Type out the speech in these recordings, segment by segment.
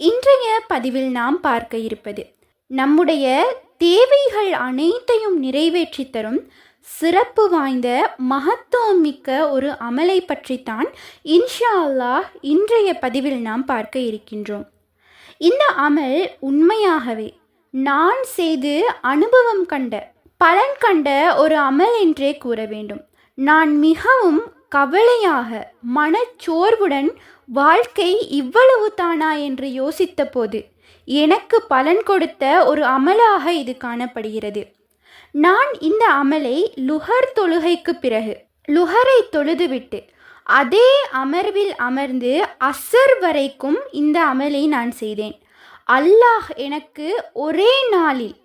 இன்றைய பதிவில் நாம் பார்க்க இருப்பது நம்முடைய தேவைகள் அனைத்தையும் நிறைவேற்றி தரும் சிறப்பு வாய்ந்த மகத்துவம் மிக்க ஒரு அமலை பற்றித்தான் இன்ஷா அல்லாஹ் இன்றைய பதிவில் நாம் பார்க்க இருக்கின்றோம். இந்த அமல் உண்மையாகவே நான் செய்து அனுபவம் கண்ட பலன் கண்ட ஒரு அமல் என்றே கூற வேண்டும். நான் மிகவும் கவலையாக மனச்சோர்வுடன் வாழ்க்கை இவ்வளவு தானா என்று யோசித்த போது எனக்கு பலன் கொடுத்த ஒரு அமலாக இது காணப்படுகிறது. நான் இந்த அமலை லுஹர் தொழுகைக்கு பிறகு லுஹரை தொழுதுவிட்டு அதே அமர்வில் அமர்ந்து அசர் வரைக்கும் இந்த அமலை நான் செய்தேன். அல்லாஹ் எனக்கு ஒரே நாளில்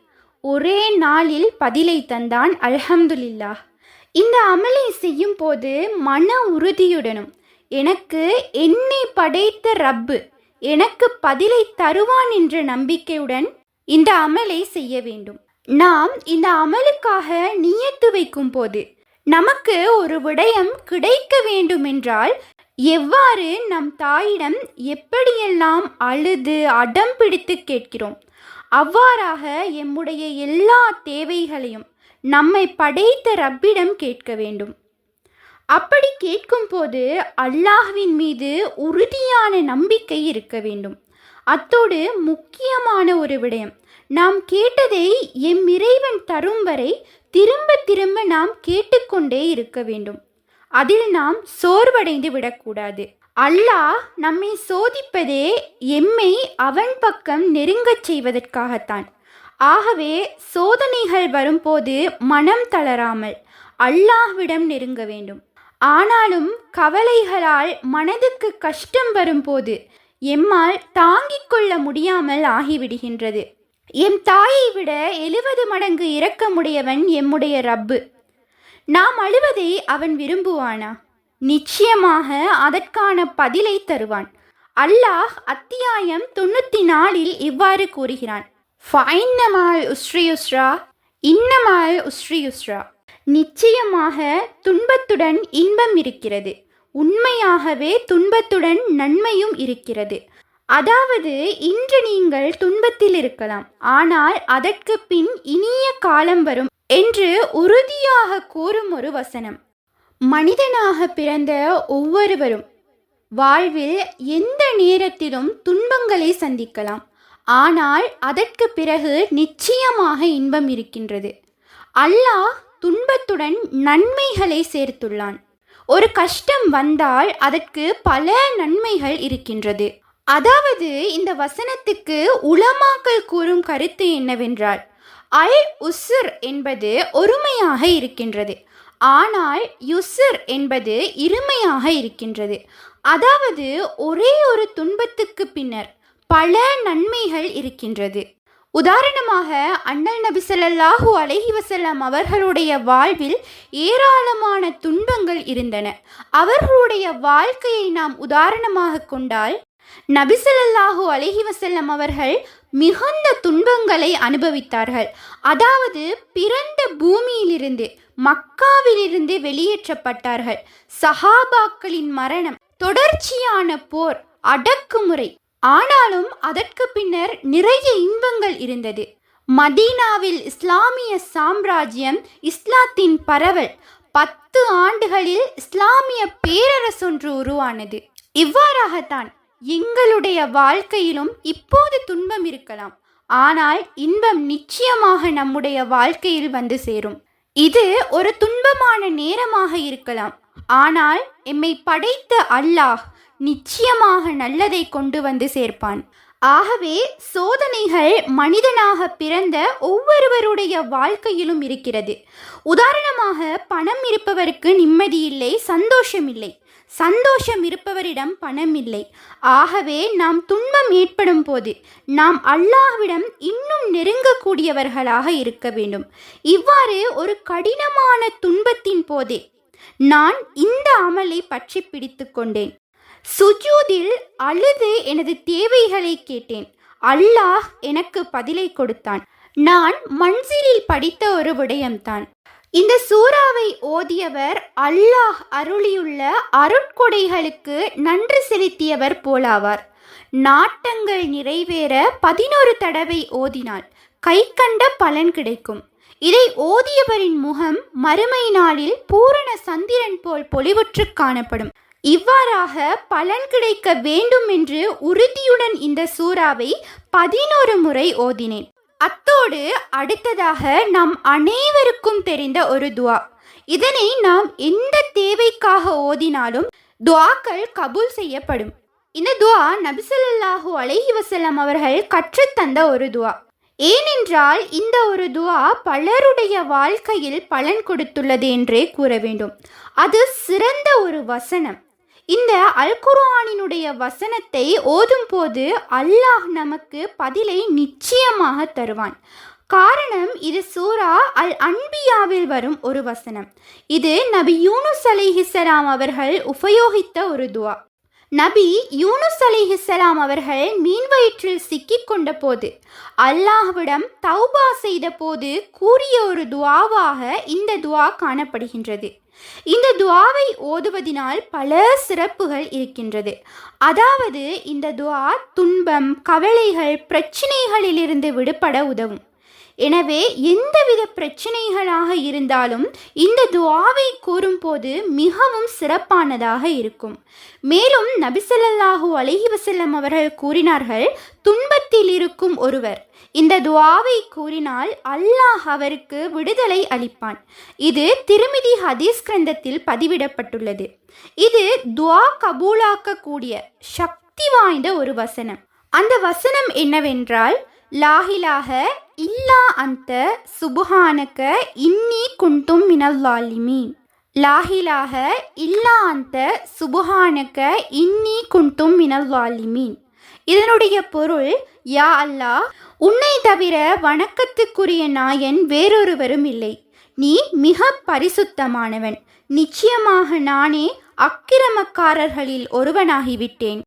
ஒரே நாளில் பதிலை தந்தான் அல்ஹம்துலில்லாஹ். இந்த அமலை செய்யும் போது மன உறுதியுடனும் எனக்கு என்னை படைத்த ரப்பு எனக்கு பதிலை தருவான் என்ற நம்பிக்கையுடன் இந்த அமலை செய்ய வேண்டும். நாம் இந்த அமலுக்காக நியத்து வைக்கும் போது நமக்கு ஒரு விடயம் கிடைக்க வேண்டுமென்றால் எவ்வாறு நம் தாயிடம் எப்படியெல்லாம் அழுது அடம் பிடித்து கேட்கிறோம் அவ்வாறாக எம்முடைய எல்லா தேவைகளையும் நம்மை படைத்த ரப்பிடம் கேட்க வேண்டும். அப்படி கேட்கும்போது அல்லாஹ்வின் மீது உறுதியான நம்பிக்கை இருக்க வேண்டும். அத்தோடு முக்கியமான ஒரு விடயம் நாம் கேட்டதை எம் இறைவன் தரும் வரை திரும்ப திரும்ப நாம் கேட்டுக்கொண்டே இருக்க வேண்டும். அதில் நாம் சோர்வடைந்து விடக்கூடாது. அல்லாஹ் நம்மை சோதிப்பதே எம்மை அவன் பக்கம் நெருங்கச் செய்வதற்காகத்தான். ஆகவே சோதனைகள் வரும்போது மனம் தளராமல் அல்லாஹ்விடம் நெருங்க வேண்டும். ஆனாலும் கவலைகளால் மனதுக்கு கஷ்டம் வரும்போது எம்மால் தாங்கிக் கொள்ள முடியாமல் ஆகிவிடுகின்றது. எம் தாயை விட எழுபது மடங்கு இரக்கமுடையவன் எம்முடைய ரப்பு. நாம் அழுவதை அவன் விரும்புவானா? நிச்சயமாக அதற்கான பதிலை தருவான். அல்லாஹ் அத்தியாயம் தொண்ணூற்றி நாலில் இவ்வாறு கூறுகிறான். ஃபைன்னமால் உஸ்ரியுஸ்ரா இன்னமால் உஸ்ரியுஸ்ரா நிச்சயமாக துன்பத்துடன் இன்பம் இருக்கிறது. உண்மையாகவே துன்பத்துடன் நன்மையும் இருக்கிறது. அதாவது இன்று நீங்கள் துன்பத்தில் இருக்கலாம். ஆனால் அதற்கு பின் இனிய காலம் வரும் என்று உறுதியாக கூறும் ஒரு வசனம். மனிதனாக பிறந்த ஒவ்வொருவரும் வாழ்வில் எந்த நேரத்திலும் துன்பங்களை சந்திக்கலாம். ஆனால் அதற்கு பிறகு நிச்சயமாக இன்பம் இருக்கின்றது. அல்லாஹ் துன்பத்துடன் நன்மைகளை சேர்த்துள்ளான். ஒரு கஷ்டம் வந்தால் அதற்கு பல நன்மைகள் இருக்கின்றது. அதாவது இந்த வசனத்துக்கு உளமாக்கல் கூறும் கருத்து என்னவென்றால் அல் உசுர் என்பது ஒருமையாக இருக்கின்றது. ஆனால் யுசுர் என்பது இருமையாக இருக்கின்றது. அதாவது ஒரே ஒரு துன்பத்துக்கு பின்னர் பல நன்மைகள் இருக்கின்றது. உதாரணமாக அண்ணல் நபி ஸல்லல்லாஹு அலஹி வஸல்லம் அவர்களுடைய வாழ்வில் ஏராளமான துன்பங்கள் இருந்தன. அவர்களுடைய வாழ்க்கையை நாம் உதாரணமாக கொண்டால் நபி ஸல்லல்லாஹு அலைஹி அவர்கள் மிகுந்த துன்பங்களை அனுபவித்தார்கள். அதாவது பிறந்த பூமியிலிருந்து மக்காவிலிருந்து வெளியேற்றப்பட்டார்கள். சஹாபாக்களின் மரணம் தொடர்ச்சியான போர் அடக்குமுறை ஆனாலும் அதற்கு பின்னர் நிறைய இன்பங்கள் இருந்தது. மதீனாவில் இஸ்லாமிய சாம்ராஜ்யம் இஸ்லாத்தின் பரவல் பத்து ஆண்டுகளில் இஸ்லாமிய பேரரசொன்று உருவானது. இவ்வாறாகத்தான் எங்களுடைய வாழ்க்கையிலும் இப்போது துன்பம் இருக்கலாம். ஆனால் இன்பம் நிச்சயமாக நம்முடைய வாழ்க்கையில் வந்து சேரும். இது ஒரு துன்பமான நேரமாக இருக்கலாம். ஆனால் எம்மை படைத்த அல்லாஹ் நிச்சயமாக நல்லதை கொண்டு வந்து சேர்ப்பான். ஆகவே சோதனைகள் மனிதனாக பிறந்த ஒவ்வொருவருடைய வாழ்க்கையிலும் இருக்கிறது. உதாரணமாக பணம் இருப்பவருக்கு நிம்மதி இல்லை சந்தோஷம் இல்லை சந்தோஷம் இருப்பவரிடம் பணம் இல்லை. ஆகவே நாம் துன்பம் ஏற்படும் போது நாம் அல்லாஹ்விடம் இன்னும் நெருங்கக்கூடியவர்களாக இருக்க வேண்டும். இவ்வாறு ஒரு கடினமான துன்பத்தின் போதே நான் இந்த அமலை பற்றி பிடித்து கொண்டேன். சுஜூதில் அழுது எனது தேவைகளை கேட்டேன். அல்லாஹ் எனக்கு பதிலை கொடுத்தான். நான் மன்சிலில் படித்த ஒரு விடயம்தான். இந்த சூறாவை ஓதியவர் அல்லாஹ் அருளியுள்ள அருட்கொடைகளுக்கு நன்றி செலுத்தியவர் போலாவார். நாட்டங்கள் நிறைவேற பதினோரு தடவை ஓதினால் கை கண்ட பலன் கிடைக்கும். இதை ஓதியவரின் முகம் மறுமை நாளில் பூரண சந்திரன் போல் பொலிவுற்று காணப்படும். இவ்வாறாக பலன் கிடைக்க வேண்டும் என்று உறுதியுடன் இந்த சூறாவை பதினோரு முறை ஓதினேன். அத்தோடு அடுத்ததாக நாம் அனைவருக்கும் தெரிந்த ஒரு துவா. இதனை நாம் எந்த தேவைக்காக ஓதினாலும் துவாக்கள் கபூல் செய்யப்படும். இந்த துவா நபிசல்லாஹு அலைஹி வசல்லம் அவர்கள் கற்றுத்தந்த ஒரு துவா. ஏனென்றால் இந்த ஒரு துவா பலருடைய வாழ்க்கையில் பலன் கொடுத்துள்ளது என்றே கூற வேண்டும். அது சிறந்த ஒரு வசனம். இந்த அல்குர்ஆனினுடைய வசனத்தை ஓதும் போது அல்லாஹ் நமக்கு பதிலை நிச்சயமாக தருவான். காரணம் இது சூரா அல் அன்பியாவில் வரும் ஒரு வசனம். இது நபி யூனுஸ் அலிஹிசலாம் அவர்கள் உபயோகித்த ஒரு துவா. நபி யூனுஸ் அலிஹிசலாம் அவர்கள் மீன் வயிற்றில் சிக்கிக் கொண்ட போது அல்லாஹ்விடம் தௌபா செய்த போது கூறிய ஒரு துவாவாக இந்த துவா காணப்படுகின்றது. இந்த துவாவை ஓதுவதினால் பல சிறப்புகள் இருக்கின்றது. அதாவது இந்த துவா துன்பம் கவலைகள் பிரச்சினைகளிலிருந்து விடுபட உதவும். எனவே எந்தவித பிரச்சனைகளாக இருந்தாலும் இந்த துவாவை கூறும்போது மிகவும் சிறப்பானதாக இருக்கும். மேலும் நபிசல்லாஹூ அலஹி வசல்லம் அவர்கள் கூறினார்கள் துன்பத்தில் இருக்கும் ஒருவர் இந்த துவாவை கூறினால் அல்லாஹ் அவருக்கு விடுதலை அளிப்பான். இது திருமிதி ஹதீஸ் கிரந்தத்தில் பதிவிடப்பட்டுள்ளது. இது துவா கபூலாக்கக்கூடிய சக்தி வாய்ந்த ஒரு வசனம். அந்த வசனம் என்னவென்றால் லாஹிலாக இல்லா அந்த சுபுஹானக்க இன்னி குண்டும் மினல்லாலிமீன் லாஹிலாக இல்லா அந்த சுபுஹானக்க இன்னி குண்டும் மினல்லாலிமீன் இதனுடைய பொருள் யா அல்லாஹ் உன்னை தவிர வணக்கத்துக்குரிய நாயன் வேறொருவரும் இல்லை. நீ மிக பரிசுத்தமானவன். நிச்சயமாக நானே அக்கிரமக்காரர்களில் ஒருவனாகிவிட்டேன்.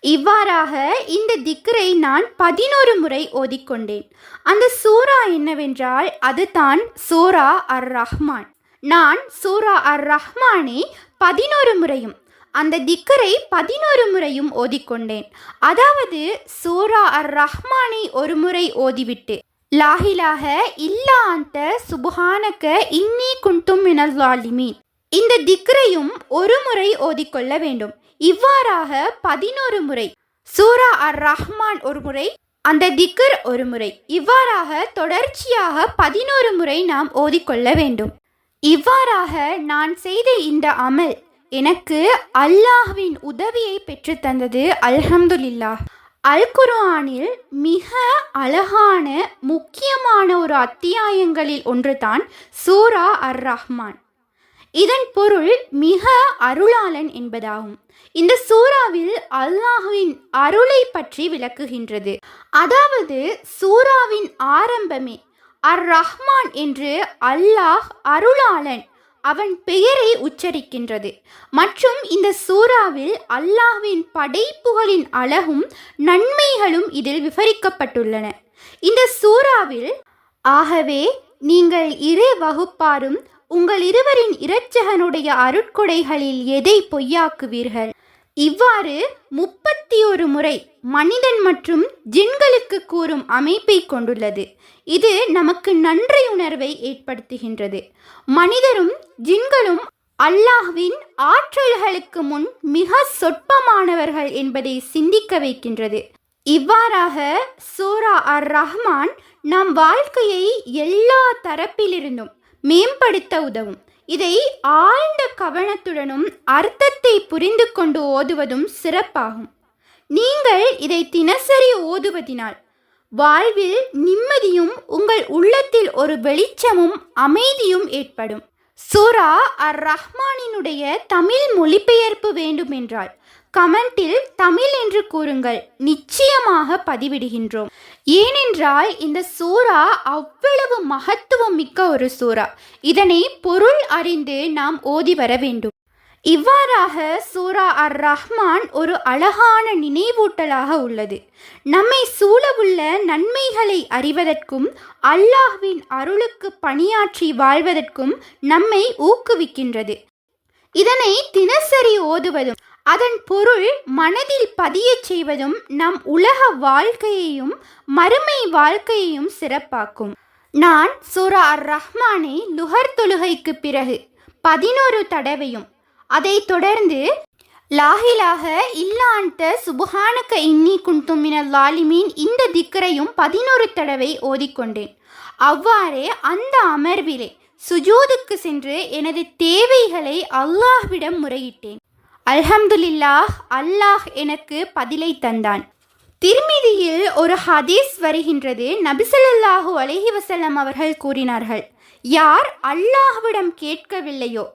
இவ்வாறாக இந்த திக்ரை நான் பதினோரு முறை ஓதிக்கொண்டேன். அந்த சூரா என்னவென்றால் அதுதான் சூரா அர் ரஹ்மான் நான் சூரா அர் ரஹ்மானை பதினோரு முறையும் அந்த திக்கரை பதினோரு முறையும் ஓதிக்கொண்டேன். அதாவது சூரா அர் ரஹ்மானை ஒரு முறை ஓதிவிட்டு லாஹிலாக இல்லா அந்த சுபஹானக்க இன்னி குண்டும் மினல்லாலிமீன் இந்த திக்ரையும் ஒரு முறை ஓதிக்கொள்ள வேண்டும். இவ்வாறாக பதினோரு முறை சூரா அர் ரஹ்மான் ஒரு முறை அந்த திக்கர் ஒரு முறை. இவ்வாறாக தொடர்ச்சியாக பதினோரு முறை நாம் ஓதிக்கொள்ள வேண்டும். இவ்வாறாக நான் செய்த இந்த அமல் எனக்கு அல்லாஹ்வின் உதவியை பெற்றுத்தந்தது அல்ஹம்துலில்லாஹ் அல் குர்ஆனில் மிக அழகான முக்கியமான ஒரு அத்தியாயங்களில் ஒன்றுதான் சூரா அர் ரஹ்மான் இதன் பொருள் மிக அருளாளன் என்பதாகும். இந்த சூறாவில் அல்லாஹுவின் அருளை பற்றி விளக்குகின்றது. அதாவது சூறாவின் ஆரம்பமே அர் ரஹ்மான் என்று அல்லாஹ் அருளாளன் அவன் பெயரை உச்சரிக்கின்றது. மற்றும் இந்த சூறாவில் அல்லாஹ்வின் படைப்புகளின் அழகும் நன்மைகளும் இதில் விவரிக்கப்பட்டுள்ளன இந்த சூறாவில் ஆகவே நீங்கள் இரு வகுப்பாரும் உங்கள் இருவரின் இரட்சகனுடைய அருட்கொடைகளில் எதை பொய்யாக்குவீர்கள்? இவ்வாறு முப்பத்தி ஒரு முறை மனிதன் மற்றும் ஜின்களுக்கு கூறும் அமைப்பை கொண்டுள்ளது. இது நமக்கு நன்றி உணர்வை ஏற்படுத்துகின்றது. மனிதரும் ஜின்களும் அல்லாஹ்வின் ஆற்றல்களுக்கு முன் மிக சொற்பமானவர்கள் என்பதை சிந்திக்க வைக்கின்றது. இவ்வாறாக சூரா அர் ரஹ்மான் நம் வாழ்க்கையை எல்லா தரப்பிலிருந்தும் மேம்படுத்த உதவும். இதை ஆழ்ந்த கவனத்துடனும் அர்த்தத்தை புரிந்து கொண்டு ஓதுவதும் சிறப்பாகும். நீங்கள் இதை தினசரி ஓதுவதினால் வாழ்வில் நிம்மதியும் உங்கள் உள்ளத்தில் ஒரு வெளிச்சமும் அமைதியும் ஏற்படும். சூரா அர் ரஹ்மானினுடைய தமிழ் மொழிபெயர்ப்பு வேண்டுமென்றால் கமெண்டில் தமிழ் என்று கூறுங்கள். நிச்சயமாக பதிவிடுகின்றோம். ஏனென்றால் இந்த சூரா அவ்வளவு மகத்துவம் மிக்க ஒரு சூரா இதனை பொருள் அறிந்து நாம் ஓதி வர வேண்டும். இவ்வாறாக சூரா அர் ரஹ்மான் ஒரு அழகான நினைவூட்டலாக உள்ளது. நம்மை சூழவுள்ள நன்மைகளை அறிவதற்கும் அல்லாஹ்வின் அருளுக்கு பணியாற்றி வாழ்வதற்கும் நம்மை ஊக்குவிக்கின்றது. இதனை தினசரி ஓதுவதும் அதன் பொருள் மனதில் பதியச் செய்வதும் நம் உலக வாழ்க்கையையும் மறுமை வாழ்க்கையையும் சிறப்பாக்கும். நான் சூரா அர் ரஹ்மானை லுஹர் தொழுகைக்கு பிறகு பதினோரு தடவையும் அதைத் தொடர்ந்து லாஹிலாக இல்லான்ட்ட சுபஹானக்க இன்னி குந்துமினல் லாலிமீன் இந்த திக்கரையும் பதினோரு தடவை ஓதிக்கொண்டேன். அவ்வாறே அந்த அமர்விலே சுஜூதுக்கு சென்று எனது தேவைகளை அல்லாஹ்விடம் முறையிட்டேன். அல்ஹம்துலில்லாஹ் அல்லாஹ் எனக்கு பதிலை தந்தான். திருமிதியில் ஒரு ஹதீஸ் வருகின்றது நபிசல்லாஹு அலஹி வசல்லம் அவர்கள் கூறினார்கள். யார் அல்லாஹ்விடம் கேட்கவில்லையோ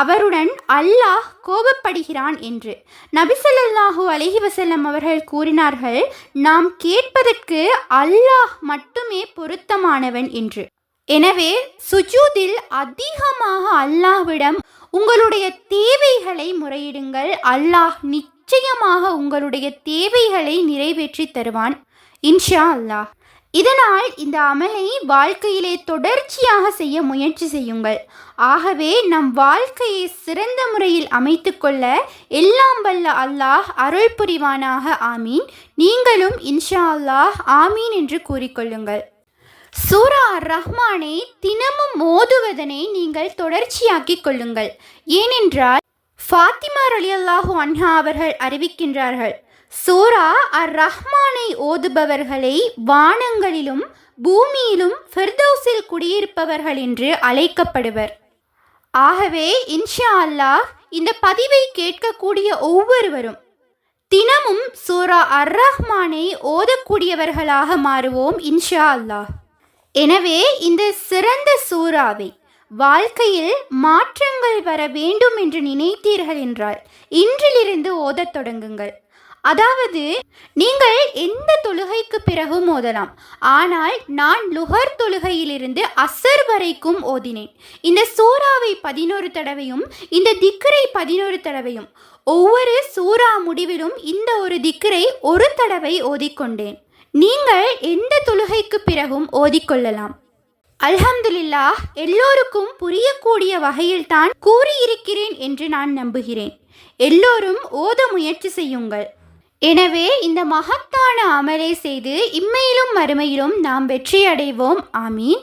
அவருடன் அல்லாஹ் கோபப்படுகிறான் என்று. நபிசல்லாஹு அலஹி வசல்லம் அவர்கள் கூறினார்கள் நாம் கேட்பதற்கு அல்லாஹ் மட்டுமே பொருத்தமானவன் என்று. எனவே சுஜூதில் அதிகமாக அல்லாஹ்விடம் உங்களுடைய தேவைகளை முறையிடுங்கள். அல்லாஹ் நிச்சயமாக உங்களுடைய தேவைகளை நிறைவேற்றி தருவான். இன்ஷா அல்லாஹ். இதனால் இந்த அமலை வாழ்க்கையிலே தொடர்ச்சியாக செய்ய முயற்சி செய்யுங்கள். ஆகவே நம் வாழ்க்கையை சிறந்த முறையில் அமைத்துக்கொள்ள எல்லாம் வல்ல அல்லாஹ் அருள் புரிவானாக ஆமீன். நீங்களும் இன்ஷா அல்லாஹ் ஆமீன் என்று கூறிக்கொள்ளுங்கள் சூரா அர் ரஹ்மானை தினமும் ஓதுவதனை நீங்கள் தொடர்ச்சியாக்கிக் கொள்ளுங்கள். ஏனென்றால் ஃபாத்திமா ரலியல்லாஹு அன்ஹா அவர்கள் அறிவிக்கின்றார்கள் சூரா அர் ரஹ்மானை ஓதுபவர்களை வானங்களிலும் பூமியிலும் ஃபெர்தௌஸில் குடியிருப்பவர்கள் என்று அழைக்கப்படுவர். ஆகவே இன்ஷா அல்லாஹ் இந்த பதிவை கேட்கக்கூடிய ஒவ்வொருவரும் தினமும் சூரா அர் ரஹ்மானை ஓதக்கூடியவர்களாக மாறுவோம் இன்ஷா அல்லாஹ். எனவே இந்த சிறந்த சூறாவை வாழ்க்கையில் மாற்றங்கள் வர வேண்டும் என்று நினைத்தீர்கள் என்றால் இன்றிலிருந்து ஓதத் தொடங்குங்கள். அதாவது நீங்கள் எந்த தொழுகைக்கு பிறகும் ஓதலாம். ஆனால் நான் லுகர் தொழுகையிலிருந்து அசர் வரைக்கும் ஓதினேன். இந்த சூறாவை பதினோரு தடவையும் இந்த திக்கரை பதினோரு தடவையும் ஒவ்வொரு சூறா முடிவிலும் இந்த ஒரு திக்கரை ஒரு தடவை ஓதிக்கொண்டேன். நீங்கள் எந்த தொழுகைக்கு பிறகும் ஓதிக்கொள்ளலாம்? அல்ஹம்துலில்லாஹ் எல்லோருக்கும் புரியக்கூடிய வகையில்தான் கூறியிருக்கிறேன் என்று நான் நம்புகிறேன். எல்லோரும் ஓத முயற்சி செய்யுங்கள். எனவே இந்த மகத்தான அமலை செய்து இம்மையிலும் மறுமையிலும் நாம் வெற்றியடைவோம். ஆமீன்.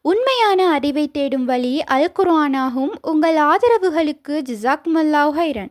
உண்மையான அறிவை தேடும் வழி அல் குர்ஆனாகும். உங்கள் ஆதரவுகளுக்கு ஜிசாக்மல்லாஹ் ஹைரன்